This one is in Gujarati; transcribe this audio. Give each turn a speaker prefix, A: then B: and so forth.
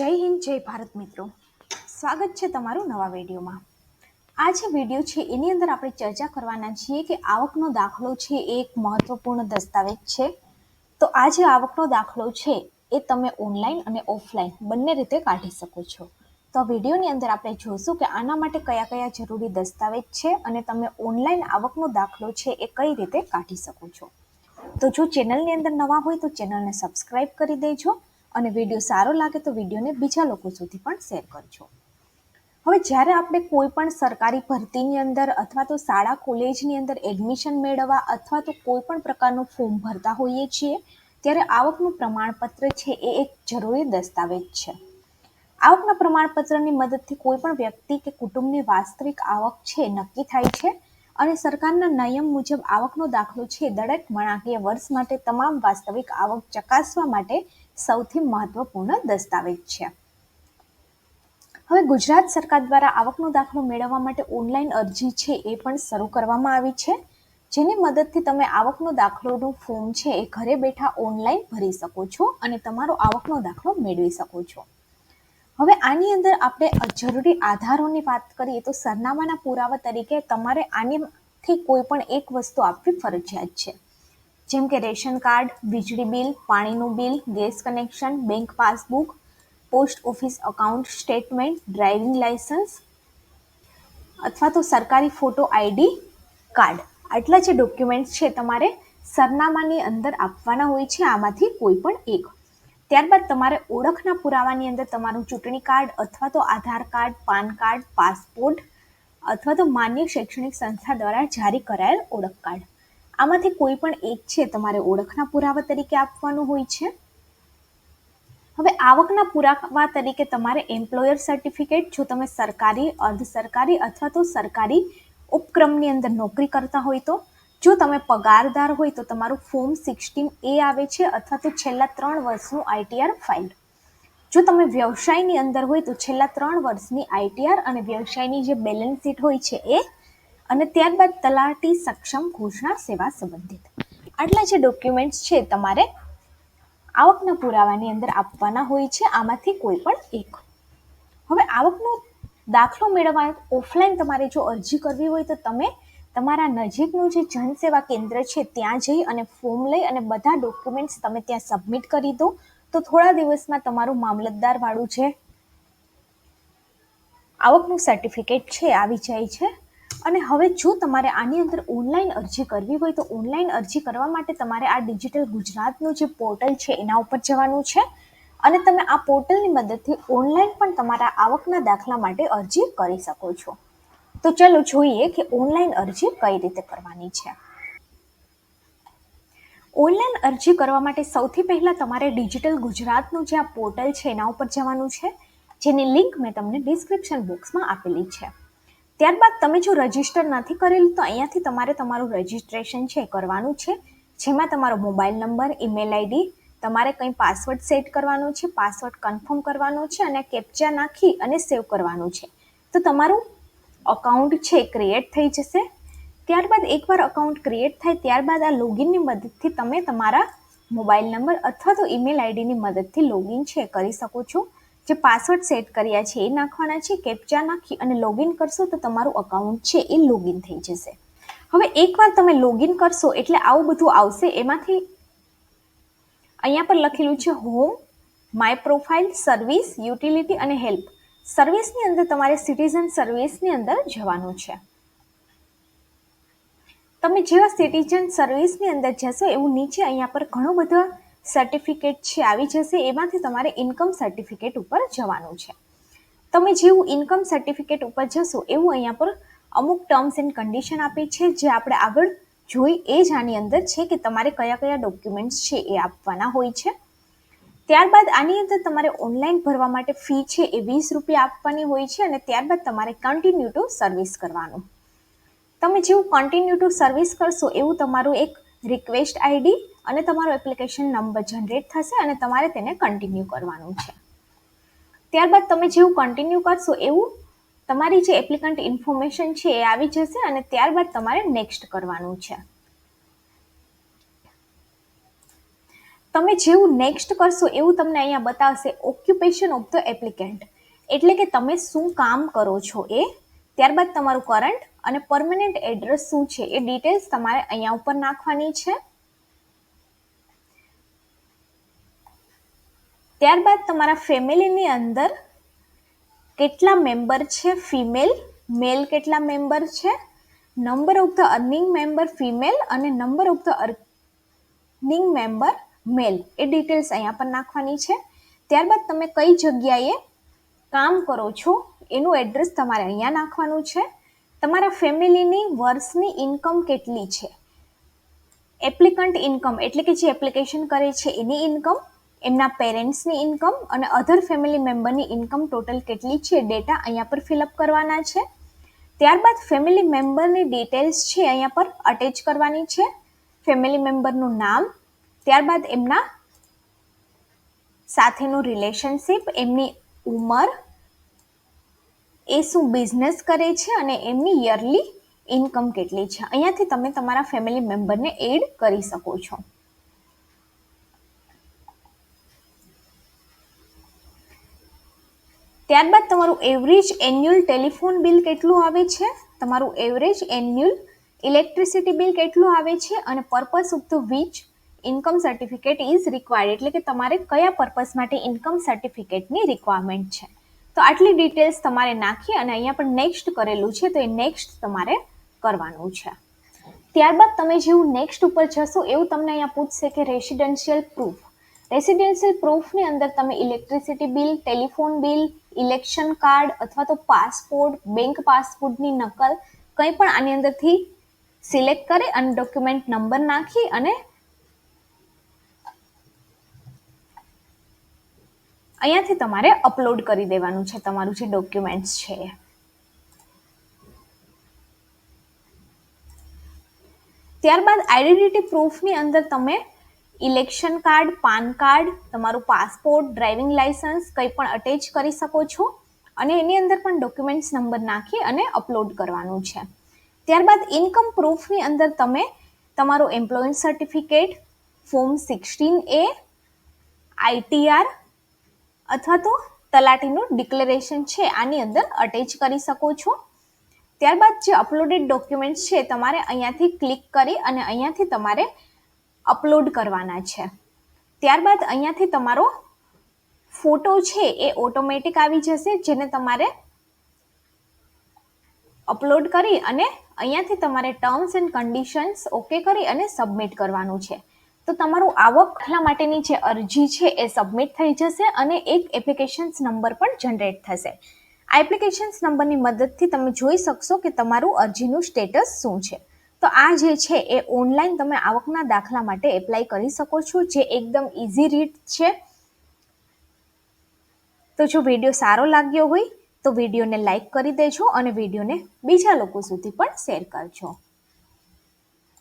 A: જય હિન્દ, જય ભારત મિત્રો. સ્વાગત છે તમારું નવા વિડીયોમાં. આ જે વીડિયો છે, એની અંદર આપણે ચર્ચા કરવાના છીએ કે આવકનો દાખલો છે, એ એક મહત્વપૂર્ણ દસ્તાવેજ છે. તો આ જે આવકનો દાખલો છે, એ તમે ઓનલાઈન અને ઓફલાઈન બંને રીતે કાઢી શકો છો. તો વિડીયોની અંદર આપણે જોઈશું કે આના માટે કયા કયા જરૂરી દસ્તાવેજ છે અને તમે ઓનલાઈન આવકનો દાખલો છે, એ કઈ રીતે કાઢી શકો છો. તો જો ચેનલની અંદર નવા હોય તો ચેનલને સબસ્ક્રાઈબ કરી દેજો. અને વીડિયો સારો લાગે તો વિડીયોને બીજા લોકો સુધી પણ શેર કરજો. હવે જ્યારે આપણે કોઈ પણ સરકારી ભરતીની અંદર અથવા તો શાળા કોલેજની અંદર એડમિશન મેળવવા અથવા તો કોઈ પણ પ્રકારનું ફોર્મ ભરતા હોઈએ છીએ, ત્યારે આવકનું પ્રમાણપત્ર છે એ એક જરૂરી દસ્તાવેજ છે. આવકના પ્રમાણપત્રની મદદથી કોઈ પણ વ્યક્તિ કે કુટુંબની વાસ્તવિક આવક છે નક્કી થાય છે અને સરકારના નિયમ મુજબ આવકનો દાખલો છે દરેક નાણાકીય વર્ષ માટે તમામ વાસ્તવિક આવક ચકાસવા માટે સૌથી મહત્વપૂર્ણ દસ્તાવેજ છે. હવે ગુજરાત સરકાર દ્વારા આવકનો દાખલો મેળવવા માટે ઓનલાઈન અરજી છે એ પણ શરૂ કરવામાં આવી છે. જેની મદદથી તમે આવકનો દાખલોનું ફોર્મ છે એ ઘરે બેઠા ઓનલાઈન ભરી શકો છો અને તમારો આવકનો દાખલો મેળવી શકો છો. હવે આની અંદર આપણે જરૂરી આધારોની વાત કરીએ તો સરનામાના પુરાવા તરીકે તમારે આનીથી કોઈ પણ એક વસ્તુ આપવી ફરજિયાત છે. જેમ કે રેશન કાર્ડ, વીજળી બિલ, પાણીનું bill, gas connection, bank passbook, post office account statement, driving license અથવા તો સરકારી ફોટો આઈડી કાર્ડ. આટલા જે ડોક્યુમેન્ટ્સ છે તમારે સરનામાની અંદર આપવાના હોય છે, આમાંથી કોઈ પણ એક. ત્યારબાદ તમારે ઓળખના પુરાવાની અંદર તમારું ચૂંટણી કાર્ડ અથવા તો Aadhaar card, PAN card, passport અથવા તો માન્ય શૈક્ષણિક સંસ્થા દ્વારા જારી કરાયેલ ઓળખ કાર્ડ. આમાંથી કોઈ પણ એક છે તમારે ઓળખના પુરાવા તરીકે આપવાનું હોય છે? હવે આવકના પુરાવા તરીકે તમારે એમ્પ્લોયર સર્ટિફિકેટ જો તમે સરકારી અર્ધ સરકારી અથવા તો સરકારી ઉપક્રમની અંદર નોકરી કરતા હોય તો, જો તમે પગારદાર હોય તો તમારું ફોર્મ સિક્સટીન એ આવે છે અથવા તો છેલ્લા ત્રણ વર્ષનું આઈટીઆર ફાઇલ જો તમે વ્યવસાયની અંદર હોય તો છેલ્લા ત્રણ વર્ષની આઈટીઆર અને વ્યવસાયની જે બેલેન્સ શીટ હોય છે એ અને ત્યારબાદ તલાટી સક્ષમ ઘોષણા સેવા સંબંધિત. આટલા જે ડોક્યુમેન્ટ્સ છે તમારે આવકના પુરાવાની અંદર આપવાના હોય છે, આમાંથી કોઈ પણ એક. હવે આવકનો દાખલો મેળવવા ઓફલાઈન તમારે જો અરજી કરવી હોય તો તમે તમારા નજીકનું જે જનસેવા કેન્દ્ર છે ત્યાં જઈ અને ફોર્મ લઈ અને બધા ડોક્યુમેન્ટ્સ તમે ત્યાં સબમિટ કરી દો. તો થોડા દિવસમાં તમારું મામલતદાર વાળું છે આવકનું સર્ટિફિકેટ છે, આવી જાય છે. અને હવે જો તમારે આની અંદર ઓનલાઈન અરજી કરવી હોય તો ઓનલાઈન અરજી કરવા માટે તમારે આ ડિજિટલ ગુજરાતનું જે પોર્ટલ છે એના ઉપર જવાનું છે. અને તમે આ પોર્ટલની મદદથી ઓનલાઈન પણ તમારા આવકના દાખલા માટે અરજી કરી શકો છો. તો ચલો જોઈએ કે ઓનલાઈન અરજી કઈ રીતે કરવાની છે. ઓનલાઈન અરજી કરવા માટે સૌથી પહેલાં તમારે ડિજિટલ ગુજરાતનું જે આ પોર્ટલ છે એના ઉપર જવાનું છે. જેની લિંક મેં તમને ડિસ્ક્રિપ્શન બોક્સમાં આપેલી છે. ત્યારબાદ તમે જો રજિસ્ટર નથી કરેલું, તો અહીંયાથી તમારે તમારું રજિસ્ટ્રેશન છે કરવાનું છે. જેમાં તમારો મોબાઈલ નંબર ઈમેલ આઈડી તમારે કંઈ પાસવર્ડ સેટ કરવાનો છે પાસવર્ડ કન્ફર્મ કરવાનો છે અને કેપ્ચા નાખી અને સેવ કરવાનું છે. તો તમારું અકાઉન્ટ છે ક્રિએટ થઈ જશે. ત્યારબાદ એકવાર અકાઉન્ટ ક્રિએટ થાય, ત્યારબાદ આ લોગિનની મદદથી તમે તમારા મોબાઈલ નંબર અથવા તો ઈમેલ આઈડીની મદદથી લોગિન છે કરી શકો છો. જે પાસવર્ડ સેટ કર્યા છે, એ નાખવાના છે કેપ્ચા નાખી અને લોગિન કરશો તો તમારું અકાઉન્ટ છે એ લોગિન થઈ જશે. હવે એકવાર તમે લોગિન કરશો એટલે આવું બધું આવશે એમાંથી અહીંયા પર લખેલું છે home my profile service utility અને હેલ્પ સર્વિસની અંદર તમારે સિટીઝન સર્વિસની અંદર જવાનું છે. તમે જેવા સિટીઝન સર્વિસની અંદર જશો એવું નીચે અહીંયા પર ઘણો બધા સર્ટિફિકેટ છે, આવી જશે, એમાંથી તમારે ઇન્કમ સર્ટિફિકેટ ઉપર જવાનું છે. તમે જેવું ઇન્કમ સર્ટિફિકેટ ઉપર જશો, એવું અહીંયા પર અમુક ટર્મ્સ એન્ડ કન્ડિશન આપી છે, જે આપણે આગળ જોઈ એ જ આની અંદર છે કે તમારે કયા કયા ડોક્યુમેન્ટ્સ છે એ આપવાના હોય છે. ત્યારબાદ આની અંદર તમારે ઓનલાઈન ભરવા માટે ફી છે એ વીસ રૂપિયા આપવાની હોય છે અને ત્યારબાદ તમારે કન્ટિન્યુ ટુ સર્વિસ કરવાનું. તમે જેવું કન્ટિન્યુ ટુ સર્વિસ કરશો, એવું તમારું એક રિક્વેસ્ટ આઈડી અને તમારો એપ્લિકેશન નંબર જનરેટ થશે અને તમારે તેને કન્ટિન્યુ કરવાનું છે. ત્યારબાદ તમે જેવું કન્ટિન્યુ કરશો એવું તમારી જે એપ્લિકન્ટ ઇન્ફોર્મેશન છે એ આવી જશે અને ત્યારબાદ તમારે નેક્સ્ટ કરવાનું છે. તમે જેવું નેક્સ્ટ કરશો એવું તમને અહીંયા બતાવશે ઓક્યુપેશન ઓફ ધ એપ્લિકેન્ટ એટલે કે તમે શું કામ કરો છો એ ત્યારબાદ તમારું કરંટ અને પરમનન્ટ એડ્રેસ શું છે? એ ડિટેલ્સ તમારે અહીંયા ઉપર નાખવાની છે. ત્યારબાદ તમારા ફેમિલીની અંદર કેટલા મેમ્બર છે? ફિમેલ મેલ કેટલા મેમ્બર છે? Number of the earning member female અને number of the earning member male A details અહીંયા પર નાખવાની છે. ત્યારબાદ તમે કઈ જગ્યાએ કામ કરો છો? એનું એડ્રેસ તમારે અહીંયા નાખવાનું છે. તમારા ફેમિલીની વર્ષની ઇન્કમ કેટલી છે? એપ્લિકન્ટ ઇન્કમ એટલે કે જે એપ્લિકેશન કરે છે એની ઇન્કમ એમના પેરેન્ટ્સની ઇન્કમ અને અધર ફેમિલી મેમ્બરની ઇન્કમ ટોટલ કેટલી છે ડેટા અહીંયા પર ફિલઅપ કરવાના છે. ત્યારબાદ ફેમિલી મેમ્બરની ડિટેલ્સ છે અહીંયા પર અટેચ કરવાની છે. ફેમિલી મેમ્બરનું નામ, ત્યારબાદ એમના સાથેનું રિલેશનશિપ એમની ઉંમર એ શું બિઝનેસ કરે છે અને એમની યરલી ઇન્કમ કેટલી છે? અહીંયાથી તમે તમારા ફેમિલી મેમ્બરને એડ કરી શકો છો. ત્યારબાદ તમારું એવરેજ એન્યુઅલ ટેલિફોન બિલ કેટલું આવે છે? તમારું એવરેજ એન્યુઅલ ઇલેક્ટ્રિસિટી બિલ કેટલું આવે છે? અને purpose of the which income certificate is required એટલે કે તમારે કયા પર્પસ માટે ઇન્કમ સર્ટિફિકેટની રિક્વાયરમેન્ટ છે? તો આટલી ડિટેલ્સ તમારે નાખી અને અહીંયા પણ નેક્સ્ટ કરેલું છે, તો એ નેક્સ્ટ તમારે કરવાનું છે. ત્યારબાદ તમે જેવું નેક્સ્ટ ઉપર જશો, એવું તમને અહીંયા પૂછશે કે રેસિડેન્શિયલ પ્રૂફ રેસિડેન્શિયલ પ્રૂફની અંદર તમે electricity bill telephone bill election card અથવા તો પાસપોર્ટ બેંક પાસપોર્ટની નકલ કંઈ પણ આની અંદરથી સિલેક્ટ કરી અને ડોક્યુમેન્ટ નંબર નાખી અને અહીંયાથી તમારે અપલોડ કરી દેવાનું છે, તમારું જે ડોક્યુમેન્ટ્સ છે. ત્યારબાદ આઈડેન્ટિટી પ્રૂફની અંદર તમે ઇલેક્શન કાર્ડ પાન કાર્ડ તમારું પાસપોર્ટ ડ્રાઇવિંગ લાઇસન્સ કંઈ પણ અટેચ કરી શકો છો અને એની અંદર પણ ડોક્યુમેન્ટ્સ નંબર નાખી અને અપલોડ કરવાનું છે. ત્યારબાદ ઇન્કમ પ્રૂફની અંદર તમે તમારું employment certificate form sixteen A ITR અથવા તો તલાટીનું ડિક્લેરેશન છે, આની અંદર અટેચ કરી શકો છો. ત્યારબાદ જે અપલોડેડ ડોક્યુમેન્ટ્સ છે, તમારે અહીંયાથી ક્લિક કરી અને અહીંયાથી તમારે અપલોડ કરવાના છે. ત્યારબાદ અહીંયાથી તમારો ફોટો છે, એ ઓટોમેટિક આવી જશે, જેને તમારે અપલોડ કરી અને અહીંયાથી તમારે ટર્મ્સ એન્ડ કન્ડિશન્સ ઓકે કરી અને સબમિટ કરવાનું છે. તો તમારું આવક દાખલા માટેની જે અરજી છે એ સબમિટ થઈ જશે અને એક એપ્લિકેશન્સ નંબર પણ જનરેટ થશે. આ એપ્લિકેશન્સ નંબરની મદદથી તમે જોઈ શકશો કે તમારું અરજીનું સ્ટેટસ શું છે. તો આ જે છે એ ઓનલાઈન તમે આવકના દાખલા માટે એપ્લાય કરી શકો છો, જે એકદમ ઇઝી રીત છે. તો જો વીડિયો સારો લાગ્યો હોય તો વિડીયોને લાઈક કરી દેજો અને વિડીયોને બીજા લોકો સુધી પણ શેર કરજો.